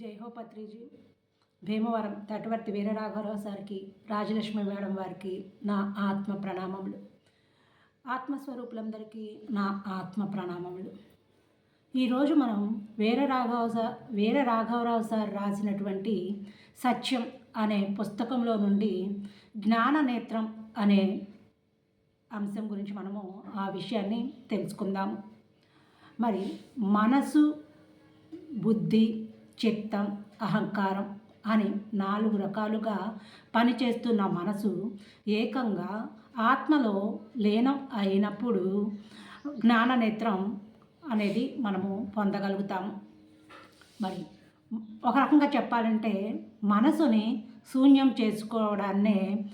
జై పత్రిజీ భీమవరం తటవర్తి వీరరాఘవరావు సార్కి రాజలక్ష్మి మేడం వారికి నా ఆత్మ ప్రణామములు. ఆత్మస్వరూపులందరికీ నా ఆత్మ ప్రణామములు. ఈరోజు మనం వీర రాఘవ సార్ వీర రాఘవరావు సార్ రాసినటువంటి సత్యం అనే పుస్తకంలో నుండి జ్ఞాన నేత్రం అనే అంశం గురించి మనము ఆ విషయాన్ని తెలుసుకుందాము. మరి మనసు బుద్ధి చిత్తం అహంకారం అని నాలుగు రకాలుగా పనిచేస్తున్న మనసు ఏకంగా ఆత్మలో లీనం అయినప్పుడు జ్ఞాననేత్రం అనేది మనము పొందగలుగుతాము. మరి ఒక రకంగా చెప్పాలంటే మనసుని శూన్యం చేసుకోవడాన్నే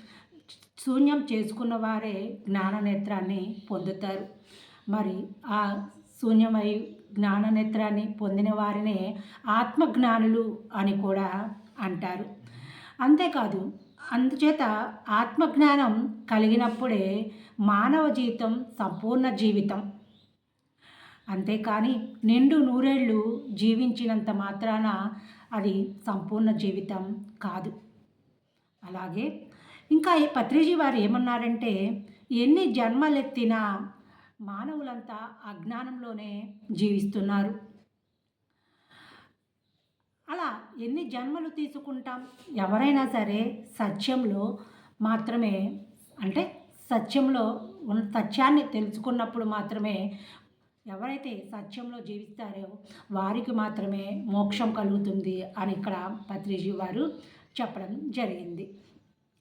శూన్యం చేసుకున్న వారే జ్ఞాననేత్రాన్ని పొందుతారు. మరి ఆ శూన్యమై జ్ఞాననేత్రాన్ని పొందిన వారినే ఆత్మజ్ఞానులు అని కూడా అంటారు. అంతేకాదు అందుచేత ఆత్మజ్ఞానం కలిగినప్పుడే మానవ జీవితం సంపూర్ణ జీవితం. అంతేకాని నిండు నూరేళ్ళు జీవించినంత మాత్రాన అది సంపూర్ణ జీవితం కాదు. అలాగే ఇంకా ఈ పత్రిజీ వారు ఏమన్నారంటే ఎన్ని జన్మలెత్తినా మానవులంతా అజ్ఞానంలోనే జీవిస్తున్నారు. అలా ఎన్ని జన్మలు తీసుకుంటాం? ఎవరైనా సరే సత్యంలో మాత్రమే అంటే సత్యంలో ఉన్న సత్యాన్ని తెలుసుకున్నప్పుడు మాత్రమే ఎవరైతే సత్యంలో జీవిస్తారో వారికి మాత్రమే మోక్షం కలుగుతుంది అని ఇక్కడ పత్రిజీ వారు చెప్పడం జరిగింది.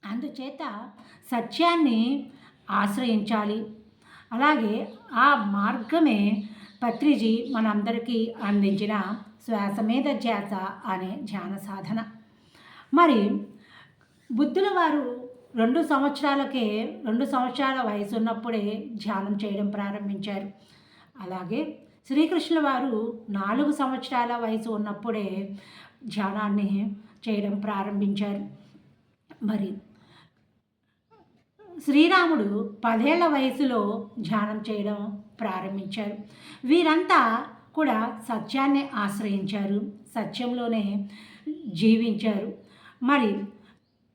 అందుచేత సత్యాన్ని ఆశ్రయించాలి. అలాగే ఆ మార్గమే పత్రిజీ మనందరికీ అందించిన శ్వాస మీద ధ్యాస అనే ధ్యాన సాధన. మరి బుద్ధుల వారు రెండు సంవత్సరాలకే రెండు సంవత్సరాల వయసు ఉన్నప్పుడే ధ్యానం చేయడం ప్రారంభించారు. అలాగే శ్రీకృష్ణుల వారు నాలుగు సంవత్సరాల వయసు ఉన్నప్పుడే ధ్యానాన్ని చేయడం ప్రారంభించారు. మరి శ్రీరాముడు పదేళ్ళ వయసులో ధ్యానం చేయడం ప్రారంభించారు. వీరంతా కూడా సత్యాన్ని ఆశ్రయించారు. సత్యంలోనే జీవించారు. మరి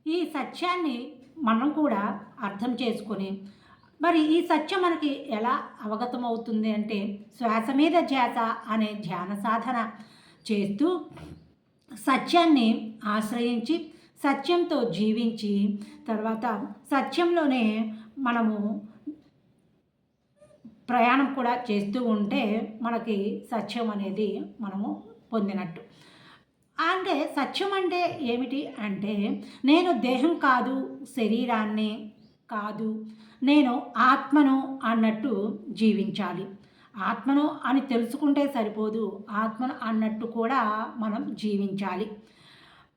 ఈ సత్యాన్ని మనం కూడా అర్థం చేసుకొని మరి ఈ సత్యం మనకి ఎలా అవగతం అవుతుంది అంటే శ్వాస మీద ధ్యాస అనే ధ్యాన సాధన చేస్తూ సత్యాన్ని ఆశ్రయించి సత్యంతో జీవించి తర్వాత సత్యంలోనే మనము ప్రయాణం కూడా చేస్తూ ఉంటే మనకి సత్యం అనేది మనము పొందినట్టు. అంటే సత్యం అంటే ఏమిటి అంటే నేను దేహం కాదు శరీరాన్ని కాదు నేను ఆత్మను అన్నట్టు జీవించాలి. ఆత్మను అని తెలుసుకుంటే సరిపోదు ఆత్మను అన్నట్టు కూడా మనం జీవించాలి.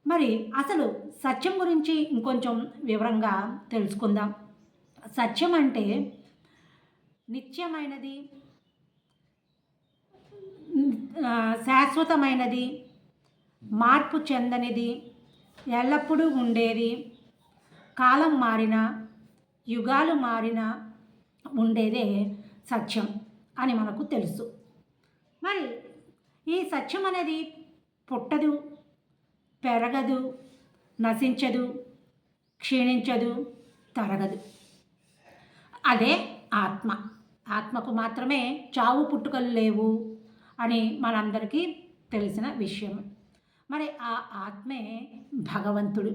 మరి అసలు సత్యం గురించి ఇంకొంచెం వివరంగా తెలుసుకుందాం. సత్యం అంటే నిత్యమైనది శాశ్వతమైనది మార్పు చెందనిది ఎల్లప్పుడూ ఉండేది కాలం మారిన యుగాలు మారిన ఉండేదే సత్యం అని మనకు తెలుసు. మరి ఈ సత్యం అనేది పుట్టదు పెరగదు నశించదు క్షీణించదు తరగదు. అదే ఆత్మ. ఆత్మకు మాత్రమే చావు పుట్టుకలు లేవు అని మనందరికీ తెలిసిన విషయం. మరి ఆ ఆత్మే భగవంతుడు.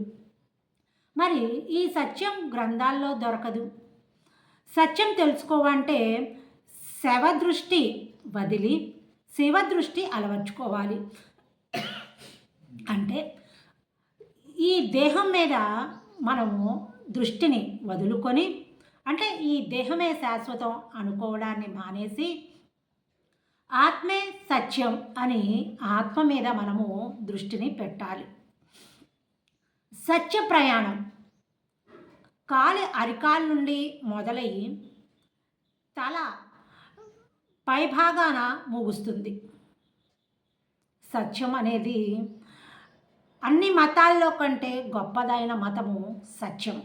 మరి ఈ సత్యం గ్రంథాల్లో దొరకదు. సత్యం తెలుసుకోవాలంటే శవదృష్టి వదిలి శివదృష్టి అలవర్చుకోవాలి. అంటే ఈ దేహం మీద మనము దృష్టిని వదులుకొని అంటే ఈ దేహమే శాశ్వతం అనుకోవడాన్ని మానేసి ఆత్మే సత్యం అని ఆత్మ మీద మనము దృష్టిని పెట్టాలి. సత్య ప్రయాణం. కాలి అరికాల నుండి మొదలయ్యి తల పైభాగాన ముగుస్తుంది. సత్యం అనేది అన్ని మతాల్లో కంటే గొప్పదైన మతము సత్యం.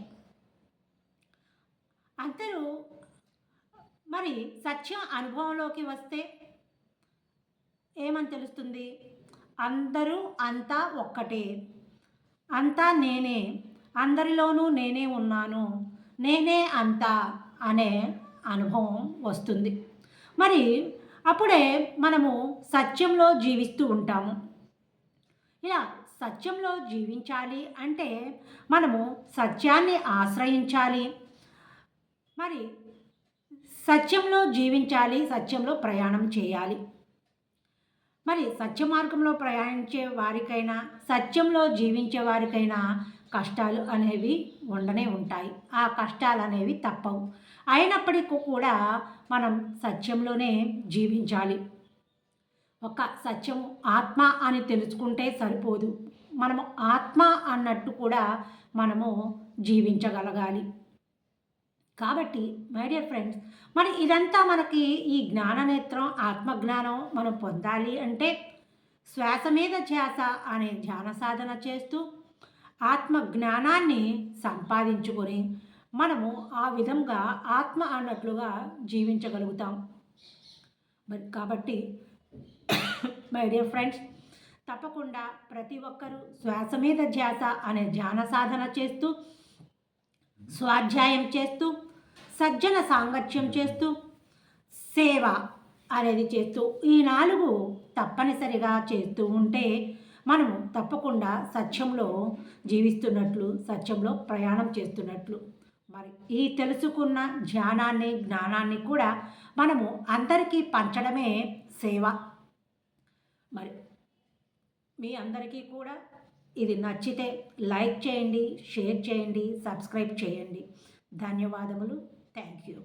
అందరూ మరి సత్యం అనుభవంలోకి వస్తే ఏమని తెలుస్తుంది? అందరూ అంతా ఒక్కటే. అంతా నేనే. అందరిలోనూ నేనే ఉన్నాను. నేనే అంతా అనే అనుభవం వస్తుంది. మరి అప్పుడే మనము సత్యంలో జీవిస్తూ ఉంటాము. ఇలా సత్యంలో జీవించాలి అంటే మనము సత్యాన్ని ఆశ్రయించాలి. మరి సత్యంలో జీవించాలి సత్యంలో ప్రయాణం చేయాలి. మరి సత్య మార్గంలో ప్రయాణించే వారికైనా సత్యంలో జీవించే వారికైనా కష్టాలు అనేవి ఉండనే ఉంటాయి. ఆ కష్టాలు అనేవి తప్పవు. అయినప్పటికీ కూడా మనం సత్యంలోనే జీవించాలి. ఒక సత్యము ఆత్మ అని తెలుసుకుంటే సరిపోదు. మనము ఆత్మ అన్నట్టు కూడా మనము జీవించగలగాలి. కాబట్టి మై డియర్ ఫ్రెండ్స్ మరి ఇదంతా మనకి ఈ జ్ఞాననేత్రం ఆత్మజ్ఞానం మనం పొందాలి అంటే శ్వాస మీద ధ్యాస అనే ధ్యాన సాధన చేస్తూ ఆత్మ జ్ఞానాన్ని సంపాదించుకొని మనము ఆ విధంగా ఆత్మ అన్నట్లుగా జీవించగలుగుతాం. మరి కాబట్టి మై డియర్ ఫ్రెండ్స్ తప్పకుండా ప్రతి ఒక్కరూ శ్వాస మీద ధ్యాస అనే ధ్యాన సాధన చేస్తూ స్వాధ్యాయం చేస్తూ సజ్జన సాంగత్యం చేస్తూ సేవ అనేది చేస్తూ ఈ నాలుగు తప్పనిసరిగా చేస్తూ ఉంటే మనము తప్పకుండా సత్యంలో జీవిస్తున్నట్లు సత్యంలో ప్రయాణం చేస్తున్నట్లు. మరి ఈ తెలుసుకున్న ధ్యానాన్ని జ్ఞానాన్ని కూడా మనము అందరికీ పంచడమే సేవ. మరి మీ అందరికీ కూడా ఇది నచ్చితే లైక్ చేయండి షేర్ చేయండి సబ్స్క్రైబ్ చేయండి. ధన్యవాదములు. Thank you.